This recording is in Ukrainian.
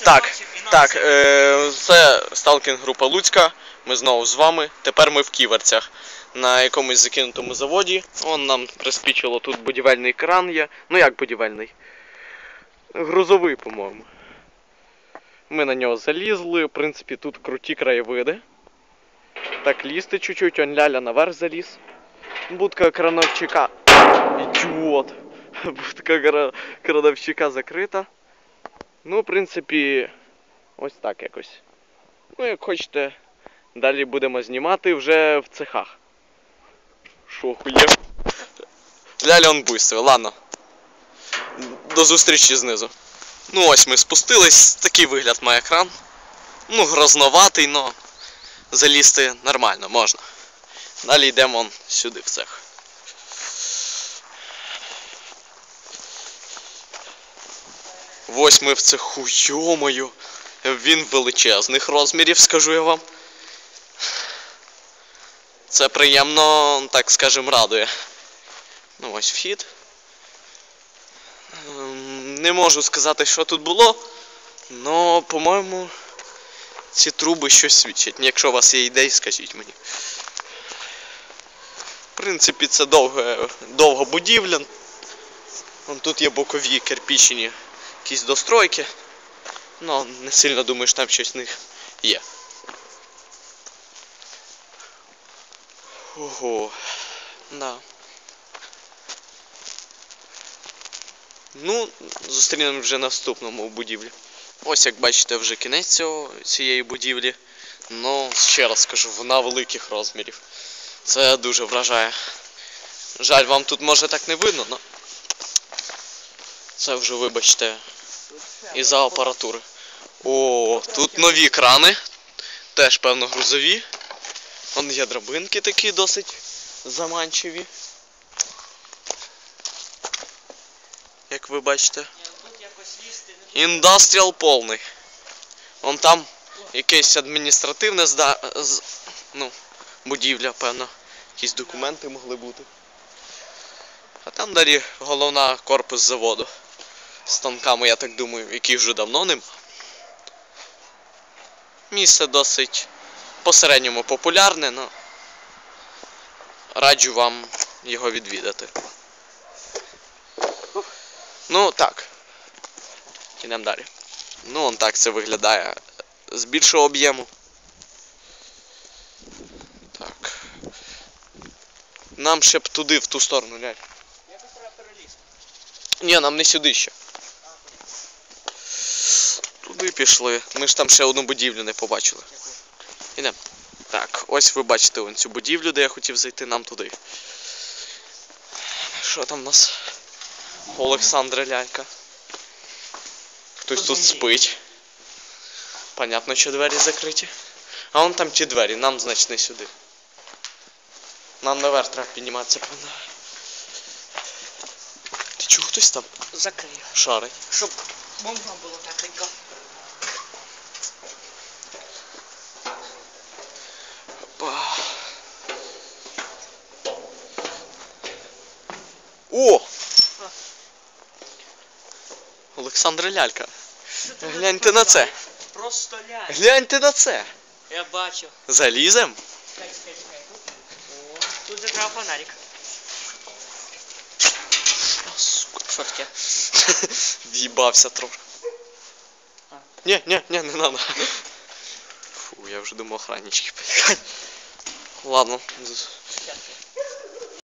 Так, так, е, це сталкінг група Луцька. Ми знову з вами. Тепер ми в ківерцях. На якомусь закинутому заводі. Он нам приспічило тут будівельний кран є. Ну як будівельний? Грузовий, по-моєму. Ми на нього залізли. В принципі, тут круті краєвиди. Так, лізти чуть-чуть, он ляля наверх заліз. Будка крановщика. Ідіот. Будка кра- крановщика закрита. Ну, в принципі, ось так якось. Ну, як хочете, далі будемо знімати вже в цехах. Шо, хуєв? Ляля он буйствує, ладно. До зустрічі знизу. Ну ось ми спустились, такий вигляд має кран. Ну, грозноватий, но залізти нормально можна. Далі йдемо сюди в цех. Ось ми в цеху, йомою. Він величезних розмірів, скажу я вам. Це приємно, так скажем, радує. Ну ось вхід. Ем, Не можу сказати, що тут було, але, по-моєму, ці труби щось свідчать. Якщо у вас є ідеї, скажіть мені. В принципі, це довга, будівля. Тут є бокові кирпічні якісь достройки. Ну, не сильно думаю, що там щось в них є. Ого. Да. Ну, зустрінемо вже на наступному будівлі. Ось як бачите, вже кінець цього, цієї будівлі. Ну, ще раз скажу, вона великих розмірів. Це дуже вражає. Жаль, вам тут може так не видно, але це вже вибачте і за апаратури. О, тут нові крани. Теж, певно, грузові. Вон є драбинки такі досить заманчиві. Як ви бачите. Індастріал повний. Вон там якесь адміністративне зда... з- ну, будівля, певно. Якісь документи могли бути. А там далі головна корпус заводу. Станками, я так думаю, яких вже давно нема. Місце досить посередньому популярне, але раджу вам його відвідати. Ну так. Ідемо далі. Ну, он так це виглядає з більшого об'єму. Так. Нам ще б туди, в ту сторону, глянь. Ні, нам не сюди ще. Туди пішли. Ми ж там ще одну будівлю не побачили. Ідемо. Так, ось ви бачите вон цю будівлю, де я хотів зайти нам туди. Що там у нас? Олександра Лялька. Хтось тут спить. Понятно, що двері закриті. А вон там ті двері, нам, значить, не сюди. Нам наверх треба підніматися, певно. Ти чув хтось там? Закрию. Шарить. Щоб бомбам було тепленько. Опа. О! Олександра Лялька. Гляньте на це. Просто лянь. Гляньте на це. Я бачу. Залізем? Чекай, чекай, чекай. О, тут же треба фонарик. сука. Що таке? В'їбався трохи. А. Ні, ні, ні, не надо. Фу, я вже думав охраннички підходять. Ладно. з- Щас я.